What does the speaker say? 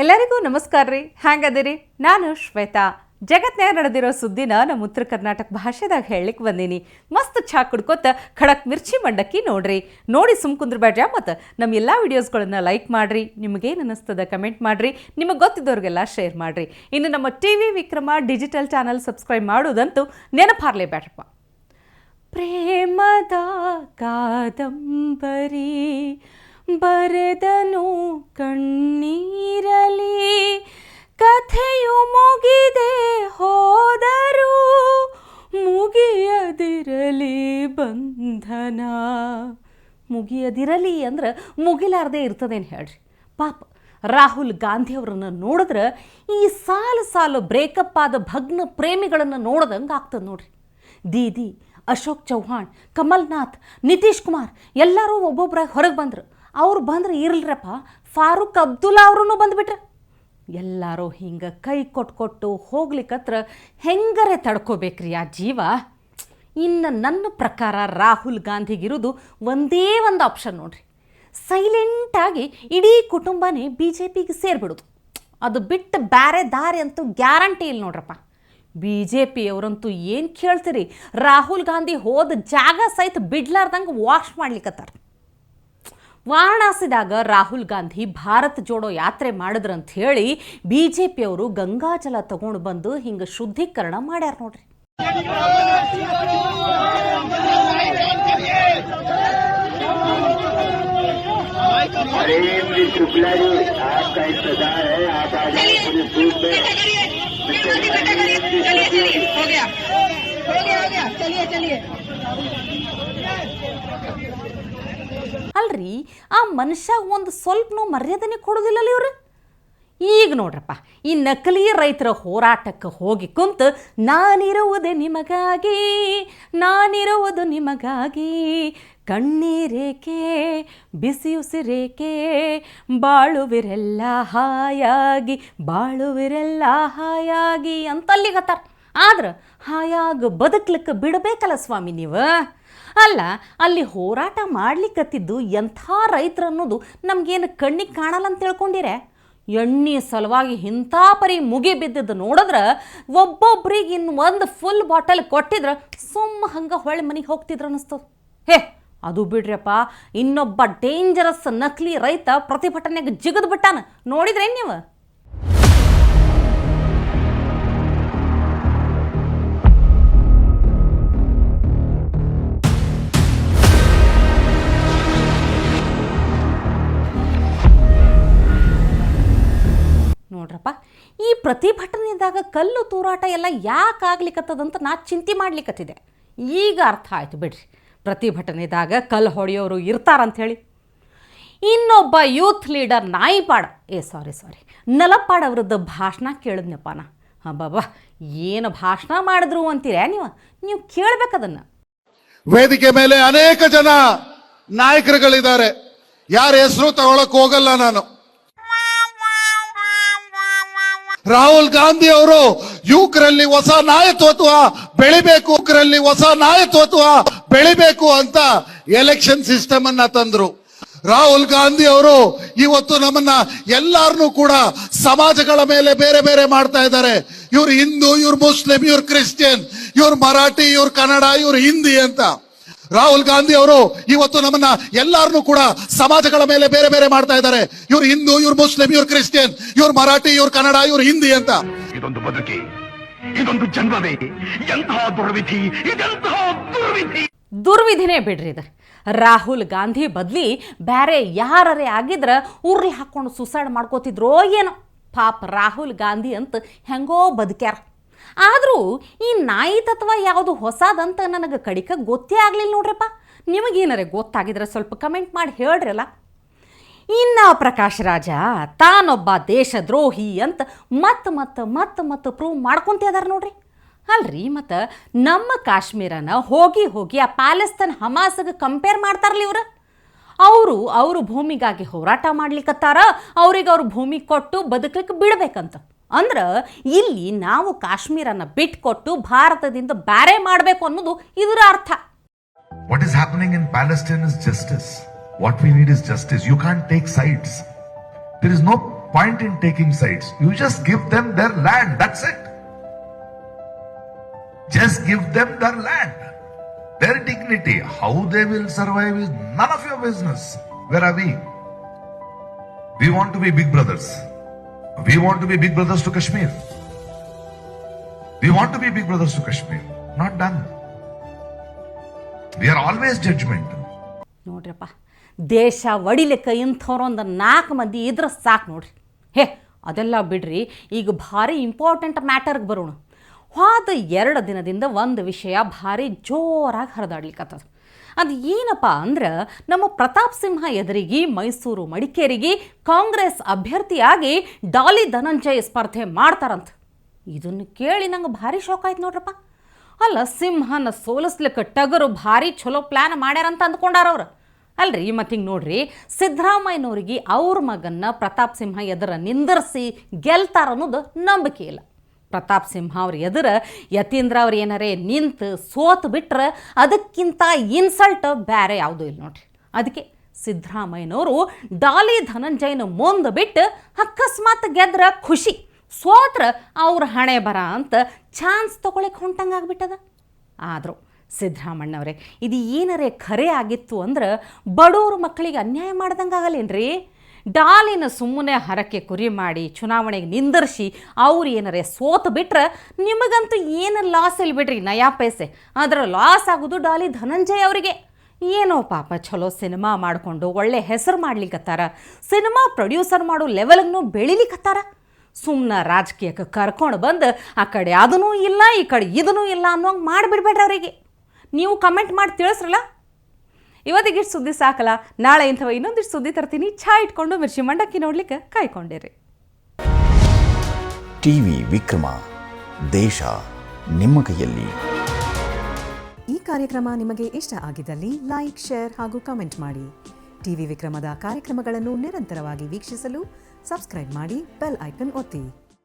ಎಲ್ಲರಿಗೂ ನಮಸ್ಕಾರ ರೀ. ಹ್ಯಾಂಗದಿರಿ? ನಾನು ಶ್ವೇತಾ. ಜಗತ್ನ್ಯಾಗ ನಡೆದಿರೋ ಸುದ್ದಿನ ನಮ್ಮ ಉತ್ತರ ಕರ್ನಾಟಕ ಭಾಷೆದಾಗ ಹೇಳಲಿಕ್ಕೆ ಬಂದೀನಿ. ಮಸ್ತ್ ಚಾ ಕುಡ್ಕೋತ ಖಡಕ್ ಮಿರ್ಚಿ ಮಂಡಕ್ಕಿ ನೋಡ್ರಿ. ನೋಡಿ ಸುಮ್ ಕುಂದ್ರಬೇಡ್ರಿ ಮತ್ತು ನಮ್ಮ ಎಲ್ಲ ವಿಡಿಯೋಸ್ಗಳನ್ನು ಲೈಕ್ ಮಾಡ್ರಿ. ನಿಮಗೇನು ಅನ್ನಿಸ್ತದ ಕಮೆಂಟ್ ಮಾಡ್ರಿ. ನಿಮಗೆ ಗೊತ್ತಿದ್ದವ್ರಿಗೆಲ್ಲ ಶೇರ್ ಮಾಡ್ರಿ. ಇನ್ನು ನಮ್ಮ T V Vikrama digital channel subscribe ಮಾಡೋದಂತೂ ನೆನಪಾರ್ಲೇಬೇಡ್ರಪ್ಪ ಪ್ರೇಮದ ಕಾದಂಬರಿ. ಬರೆದನು ಕಣ್ಣೀರಲಿ ಕಥೆಯು ಮುಗಿದೆ ಹೋದರೂ ಮುಗಿಯದಿರಲಿ ಬಂಧನ. ಮುಗಿಯದಿರಲಿ ಅಂದ್ರೆ ಮುಗಿಲಾರ್ದೆ ಇರ್ತದೇನು ಹೇಳ್ರಿ. ಪಾಪ ರಾಹುಲ್ ಗಾಂಧಿ ನೋಡಿದ್ರೆ ಈ ಸಾಲು ಸಾಲು ಬ್ರೇಕಪ್ ಆದ ಭಗ್ನ ಪ್ರೇಮಿಗಳನ್ನು ನೋಡ್ದಂಗೆ ಆಗ್ತದೆ ನೋಡ್ರಿ. ದೀದಿ, ಅಶೋಕ್ ಚೌಹಾಣ್ ಕಮಲ್ನಾಥ್, ನಿತೀಶ್ ಕುಮಾರ್ ಎಲ್ಲರೂ ಒಬ್ಬೊಬ್ಬರಾಗಿ ಹೊರಗೆ ಬಂದರು. ಅವ್ರು ಬಂದ್ರೆ ಇರಲ್ರಪ್ಪ. ಫಾರೂಕ್ ಅಬ್ದುಲ್ಲಾ ಅವ್ರೂ ಬಂದುಬಿಟ್ರೆ. ಎಲ್ಲರೂ ಹಿಂಗೆ ಕೈ ಕೊಟ್ಟು ಕೊಟ್ಟು ಹೋಗ್ಲಿಕ್ಕತ್ರ ಹೆಂಗರೆ ತಡ್ಕೋಬೇಕ್ರಿ ಆ ಜೀವ? ಇನ್ನು ನನ್ನ ಪ್ರಕಾರ ರಾಹುಲ್ ಗಾಂಧಿಗಿರೋದು ಒಂದೇ ಒಂದು ಆಪ್ಷನ್ ನೋಡ್ರಿ. ಸೈಲೆಂಟಾಗಿ ಇಡೀ ಕುಟುಂಬನೇ ಬಿ ಜೆ ಪಿಗೆ ಸೇರಿಬಿಡೋದು. ಅದು ಬಿಟ್ಟು ಬೇರೆ ದಾರಿ ಅಂತೂ ಗ್ಯಾರಂಟಿ ಇಲ್ಲ ನೋಡ್ರಪ್ಪ. ಬಿ ಜೆ ಪಿಯವರಂತೂ ಏನು ಕೇಳ್ತೀರಿ? ರಾಹುಲ್ ಗಾಂಧಿ ಹೋದ ಜಾಗ ಸಹಿತ ಬಿಡ್ಲಾರ್ದಂಗೆ ವಾಶ್ ಮಾಡ್ಲಿಕ್ಕತ್ತಾರ ವಾರಣಾಸಿದಾಗ ರಾಹುಲ್ ಗಾಂಧಿ ಭಾರತ್ ಜೋಡೋ ಯಾತ್ರೆ ಮಾಡಿದ್ರಂತ ಹೇಳಿ ಬಿ ಜೆ ಪಿಯವರು ಗಂಗಾಜಲ ತಗೊಂಡು ಬಂದು ಹಿಂಗೆ ಶುದ್ಧೀಕರಣ ಮಾಡ್ಯಾರ ನೋಡ್ರಿ ಅಲ್ರಿ, ಆ ಮನುಷ್ಯ ಒಂದು ಸ್ವಲ್ಪನೂ ಮರ್ಯಾದನೆ ಕೊಡೋದಿಲ್ಲಲ್ಲ ಇವ್ರು? ಈಗ ನೋಡ್ರಪ್ಪ, ಈ ನಕಲಿ ರೈತರ ಹೋರಾಟಕ್ಕೆ ಹೋಗಿ ಕುಂತು, ನಾನಿರುವುದೇ ನಿಮಗಾಗಿ, ನಾನಿರುವುದು ನಿಮಗಾಗಿ, ಕಣ್ಣೀರೇಕೆ, ಬಿಸಿಯುಸಿರೇಕೆ, ಬಾಳುವಿರೆಲ್ಲ ಹಾಯಾಗಿ ಬಾಳುವಿರೆಲ್ಲ ಹಾಯಾಗಿ ಅಂತಲ್ಲಿಗತ್ತಾರ ಆದ್ರೆ ಹಾಯಾಗ ಬದುಕ್ಲಿಕ್ಕೆ ಬಿಡಬೇಕಲ್ಲ ಸ್ವಾಮಿ ನೀವು? ಅಲ್ಲ, ಅಲ್ಲಿ ಹೋರಾಟ ಮಾಡ್ಲಿಕ್ಕತ್ತಿದ್ದು ಎಂಥ ರೈತರು ಅನ್ನೋದು ನಮಗೇನು ಕಣ್ಣಿಗೆ ಕಾಣಲ್ಲ ಅಂತ ತಿಳ್ಕೊಂಡಿರೆ? ಎಣ್ಣೆ ಸಲುವಾಗಿ ಇಂಥ ಪರಿ ಮುಗಿ ಬಿದ್ದಿದ್ದು ನೋಡಿದ್ರೆ ಒಬ್ಬೊಬ್ರಿಗೆ ಇನ್ನು ಒಂದು ಫುಲ್ ಬಾಟಲ್ ಕೊಟ್ಟಿದ್ರೆ ಸುಮ್ಮ ಹಂಗೆ ಹೊಳ್ಳಿ ಮನೆಗೆ ಹೋಗ್ತಿದ್ರು ಅನ್ನಿಸ್ತದೆ ಹೇ, ಅದು ಬಿಡ್ರಿಯಪ್ಪ, ಇನ್ನೊಬ್ಬ ಡೇಂಜರಸ್ ನಕಲಿ ರೈತ ಪ್ರತಿಭಟನೆಗೆ ಜಿಗಿದ್ಬಿಟ್ಟಾನ ನೋಡಿದ್ರೇನು ನೀವು? ನೋಡ್ರಪ್ಪ, ಈ ಪ್ರತಿಭಟನೆದಾಗ ಕಲ್ಲು ತೂರಾಟ ಎಲ್ಲ ಯಾಕೆ ಆಗ್ಲಿಕ್ಕತ್ತದಂತ ನಾ ಚಿಂತೆ ಮಾಡ್ಲಿಕ್ಕತ್ತಿದೆ ಈಗ ಅರ್ಥ ಆಯ್ತು ಬಿಡ್ರಿ, ಪ್ರತಿಭಟನೆದಾಗ ಕಲ್ಲು ಹೊಡೆಯೋರು ಇರ್ತಾರಂಥೇಳಿ ಇನ್ನೊಬ್ಬ ಯೂತ್ ಲೀಡರ್ ನಾಯಿಪಾಡ, ಏ ಸಾರಿ ಸಾರಿ ನಲಪಾಡ ಅವ್ರದ್ದು ಭಾಷಣ ಕೇಳಿದ್ನಪ್ಪ ನಾ. ಬಾಬಾ ಏನು ಭಾಷಣ ಮಾಡಿದ್ರು ಅಂತೀರ ನೀವು? ನೀವು ಕೇಳಬೇಕದನ್ನ ವೇದಿಕೆ ಮೇಲೆ ಅನೇಕ ಜನ ನಾಯಕರುಗಳಿದ್ದಾರೆ. ಯಾರ ಹೆಸರು ತಗೊಳಕ್ ಹೋಗಲ್ಲ ನಾನು. ರಾಹುಲ್ ಗಾಂಧಿ ಅವರು ಯುವಕರಲ್ಲಿ ಹೊಸ ನಾಯಕತ್ವ, ಬೆಳಿಬೇಕು ಯುವಕರಲ್ಲಿ ಹೊಸ ನಾಯಕತ್ವ, ಬೆಳಿಬೇಕು ಅಂತ ಎಲೆಕ್ಷನ್ ಸಿಸ್ಟಮ್ ಅನ್ನ ತಂದ್ರು. ರಾಹುಲ್ ಗಾಂಧಿ ಅವರು ಇವತ್ತು ನಮ್ಮನ್ನ ಎಲ್ಲಾರನ್ನೂ ಕೂಡ ಸಮಾಜಗಳ ಮೇಲೆ ಬೇರೆ ಬೇರೆ ಮಾಡ್ತಾ ಇದ್ದಾರೆ. ಇವ್ರು ಹಿಂದೂ, ಇವ್ರು ಮುಸ್ಲಿಂ, ಇವ್ರು ಕ್ರಿಶ್ಚಿಯನ್, ಇವ್ರು ಮರಾಠಿ, ಇವ್ರು ಕನ್ನಡ, ಇವ್ರು ಹಿಂದಿ ಅಂತ. ರಾಹುಲ್ ಗಾಂಧಿ ಅವರು ಇವತ್ತು ನಮ್ಮನ್ನ ಎಲ್ಲಾರನು ಕೂಡ ಸಮಾಜಗಳ ಮೇಲೆ ಬೇರೆ ಬೇರೆ ಮಾಡ್ತಾ ಇದ್ದಾರೆ. ಇವ್ರು ಹಿಂದೂ ಇವ್ರು ಮುಸ್ಲಿಂ ಇವ್ರು ಕ್ರಿಶ್ಚಿಯನ್ ಇವ್ರು ಮರಾಠಿ ಇವ್ರು ಕನ್ನಡ ಇವ್ರು ಹಿಂದಿ ಅಂತ. ಇದೊಂದು ಬದುಕಿ ಇದೊಂದು ಜನ್ಮವೇ ಎಂತಹ ದುರ್ವಿಧಿ ಇದೆಂತಹ ದುರ್ವಿಧಿ. ದುರ್ವಿಧಿನೇ ಬಿಡ್ರಿ ಇದು. ರಾಹುಲ್ ಗಾಂಧಿ ಬದ್ಲಿ ಬೇರೆ ಯಾರೇ ಆಗಿದ್ರ ಉರ್ಲಿ ಹಾಕೊಂಡು ಸುಸೈಡ್ ಮಾಡ್ಕೋತಿದ್ರೋ ಏನೋ. ಪಾಪ ರಾಹುಲ್ ಗಾಂಧಿ ಅಂತ ಹೆಂಗೋ ಬದುಕ್ಯಾರ. ಆದರೂ ಈ ನಾಯಿ ತತ್ವ ಯಾವುದು ಹೊಸದಂತ ನನಗೆ ಕಡಿಕ ಗೊತ್ತೇ ಆಗಲಿಲ್ಲ ನೋಡ್ರಪ್ಪ. ನಿಮಗೇನಾರೆ ಗೊತ್ತಾಗಿದ್ರೆ ಸ್ವಲ್ಪ ಕಮೆಂಟ್ ಮಾಡಿ ಹೇಳ್ರಲ್ಲ. ಇನ್ನ ಪ್ರಕಾಶ್ ರಾಜ, ತಾನೊಬ್ಬ ದೇಶದ್ರೋಹಿ ಅಂತ ಮತ್ತೆ ಮತ್ತೆ ಮತ್ತೆ ಮತ್ತೆ ಪ್ರೂವ್ ಮಾಡ್ಕೊಂತ ಇದಾರೆ ನೋಡ್ರಿ. ಅಲ್ರಿ ಮತ್ತು ನಮ್ಮ ಕಾಶ್ಮೀರನ ಹೋಗಿ ಹೋಗಿ ಆ ಪ್ಯಾಲೆಸ್ತನ್ ಹಮಾಸಗೆ ಕಂಪೇರ್ ಮಾಡ್ತಾರಲ್ಲ ಇವ್ರು. ಅವರು ಅವರು ಭೂಮಿಗಾಗಿ ಹೋರಾಟ ಮಾಡ್ಲಿಕ್ಕತ್ತಾರ ಅವ್ರಿಗೆ ಅವ್ರ ಭೂಮಿ ಕೊಟ್ಟು ಬದುಕಲಿಕ್ಕೆ ಬಿಡ್ಬೇಕಂತ. ಅಂದ್ರೆ ಇಲ್ಲಿ ನಾವು ಕಾಶ್ಮೀರನ್ನ ಬಿಟ್ಕೊಟ್ಟು ಭಾರತದಿಂದ ಬ್ಯಾರೆ ಮಾಡಬೇಕು ಅನ್ನೋದು ಇದರ ಅರ್ಥ. What is happening in Palestine is justice what we need is justice you can take sides there is no point in taking sides you just give them their land that's it just give them their land their dignity how they will survive is none of your business where are we we want to be big brothers We want to be big brothers to Kashmir. We want to be big brothers to Kashmir. Not done. We are always judgment. ನೋಡ್ರಪ್ಪ ದೇಶ ಒಡಿಲಿಕ್ಕೆ ಇಂಥವ್ರೊಂದು ನಾಲ್ಕು ಮಂದಿ ಇದ್ರೆ ಸಾಕು ನೋಡ್ರಿ ಹೇ ಅದೆಲ್ಲ ಬಿಡ್ರಿ ಈಗ ಭಾರಿ ಇಂಪಾರ್ಟೆಂಟ್ ಮ್ಯಾಟರ್ಗೆ ಬರೋಣ ಹೋದ ಎರಡು ದಿನದಿಂದ ಒಂದು ವಿಷಯ ಭಾರಿ ಜೋರಾಗಿ ಹರಿದಾಡ್ಲಿಕ್ಕತ್ತದ ಅದು ಏನಪ್ಪ ಅಂದ್ರೆ ನಮ್ಮ ಪ್ರತಾಪ್ ಸಿಂಹ ಎದುರಿಗೆ ಮೈಸೂರು ಮಡಿಕೇರಿಗೆ ಕಾಂಗ್ರೆಸ್ ಅಭ್ಯರ್ಥಿಯಾಗಿ ಡಾಲಿ ಧನಂಜಯ್ ಸ್ಪರ್ಧೆ ಮಾಡ್ತಾರಂತ. ಇದನ್ನು ಕೇಳಿ ನಂಗೆ ಭಾರಿ ಶಾಕ್ ಆಯ್ತು ನೋಡ್ರಪ್ಪ. ಅಲ್ಲ, ಸಿಂಹನ ಸೋಲಿಸ್ಲಿಕ್ಕೆ ಟಗರು ಭಾರಿ ಚಲೋ ಪ್ಲ್ಯಾನ್ ಮಾಡ್ಯಾರಂತ ಅಂದ್ಕೊಂಡಾರ ಅವ್ರು. ಅಲ್ರಿ ಮತ್ತೆ ಹಿಂಗೆ ನೋಡ್ರಿ, ಸಿದ್ದರಾಮಯ್ಯನವ್ರಿಗೆ ಅವ್ರ ಮಗನ್ನ ಪ್ರತಾಪ್ ಸಿಂಹ ಎದುರ ನಿಂದರ್ಸಿ ಗೆಲ್ತಾರ ಅನ್ನೋದು ನಂಬಿಕೆ ಇಲ್ಲ. ಪ್ರತಾಪ್ ಸಿಂಹ ಅವ್ರ ಎದುರ ಯತೀಂದ್ರ ಅವ್ರು ಏನಾರೇ ನಿಂತು ಸೋತು ಬಿಟ್ರೆ ಅದಕ್ಕಿಂತ ಇನ್ಸಲ್ಟ್ ಬೇರೆ ಯಾವುದೂ ಇಲ್ಲ ನೋಡ್ರಿ. ಅದಕ್ಕೆ ಸಿದ್ದರಾಮಯ್ಯನವರು ಡಾಲಿ ಧನಂಜಯನ ಮುಂದೆ ಬಿಟ್ಟು ಅಕಸ್ಮಾತ್ ಗೆದ್ರ ಖುಷಿ, ಸೋತ್ರ ಅವ್ರ ಹಣೆ ಬರ ಅಂತ ಚಾನ್ಸ್ ತೊಗೊಳಕ್ಕೆ ಹೊಂಟಂಗೆ ಆಗ್ಬಿಟ್ಟದ. ಆದರೂ ಸಿದ್ದರಾಮಣ್ಣವ್ರೆ ಇದು ಏನರೇ ಖರೆ ಆಗಿತ್ತು ಅಂದ್ರೆ ಬಡವ್ರ ಮಕ್ಕಳಿಗೆ ಅನ್ಯಾಯ ಮಾಡ್ದಂಗೆ ಆಗಲ್ಲೇನ್ರಿ? ಡಾಲಿನ ಸುಮ್ಮನೆ ಹರಕೆ ಕುರಿ ಮಾಡಿ ಚುನಾವಣೆಗೆ ನಿಂದರ್ಸಿ ಅವ್ರು ಏನಾರೇ ಸೋತು ಬಿಟ್ರೆ ನಿಮಗಂತೂ ಏನು ಲಾಸ್ ಇಲ್ಲಿ ಬಿಡ್ರಿ ನಯಾ ಪೈಸೆ. ಅದರ ಲಾಸ್ ಆಗೋದು ಡಾಲಿ ಧನಂಜಯ್ ಅವರಿಗೆ. ಏನೋ ಪಾಪ ಚಲೋ ಸಿನಿಮಾ ಮಾಡಿಕೊಂಡು ಒಳ್ಳೆ ಹೆಸರು ಮಾಡ್ಲಿಕ್ಕತ್ತಾರ ಸಿನಿಮಾ ಪ್ರೊಡ್ಯೂಸರ್ ಮಾಡೋ ಲೆವೆಲ್ಗೂ ಬೆಳಿಲಿಕ್ಕತ್ತಾರ ಸುಮ್ಮನೆ ರಾಜಕೀಯಕ್ಕೆ ಕರ್ಕೊಂಡು ಬಂದು ಆ ಕಡೆ ಅದನ್ನೂ ಇಲ್ಲ, ಈ ಕಡೆ ಇದನ್ನೂ ಇಲ್ಲ ಅನ್ನೋಂಗೆ ಮಾಡಿಬಿಡ್ಬೇಡ್ರಿ ಅವರಿಗೆ. ನೀವು ಕಮೆಂಟ್ ಮಾಡಿ ತಿಳಿಸ್ರಲ್ಲ? ಇವತ್ತಿಗಿಷ್ಟು ಸುದ್ದಿ ಸಾಕಲ್ಲ ನಾಳೆ ಇಂಥವ ಇನ್ನೊಂದಿಷ್ಟು ಸುದ್ದಿ ತರ್ತೀನಿ. ಛಾ ಇಟ್ಕೊಂಡು ಮಿರ್ಚಿ ಮಂಡಕ್ಕಿ ನೋಡ್ಲಿಕ್ಕೆ ಕಾಯ್ಕೊಂಡಿರಿ. ಟಿವಿ ವಿಕ್ರಮ ದೇಶ ನಿಮ್ಮ ಕೈಯಲ್ಲಿ. ಈ ಕಾರ್ಯಕ್ರಮ ನಿಮಗೆ ಇಷ್ಟ ಆಗಿದ್ದಲ್ಲಿ ಲೈಕ್ ಶೇರ್ ಹಾಗೂ ಕಮೆಂಟ್ ಮಾಡಿ. ಟಿವಿ ವಿಕ್ರಮದ ಕಾರ್ಯಕ್ರಮಗಳನ್ನು ನಿರಂತರವಾಗಿ ವೀಕ್ಷಿಸಲು ಸಬ್ಸ್ಕ್ರೈಬ್ ಮಾಡಿ ಬೆಲ್ ಐಕನ್ ಒತ್ತಿ.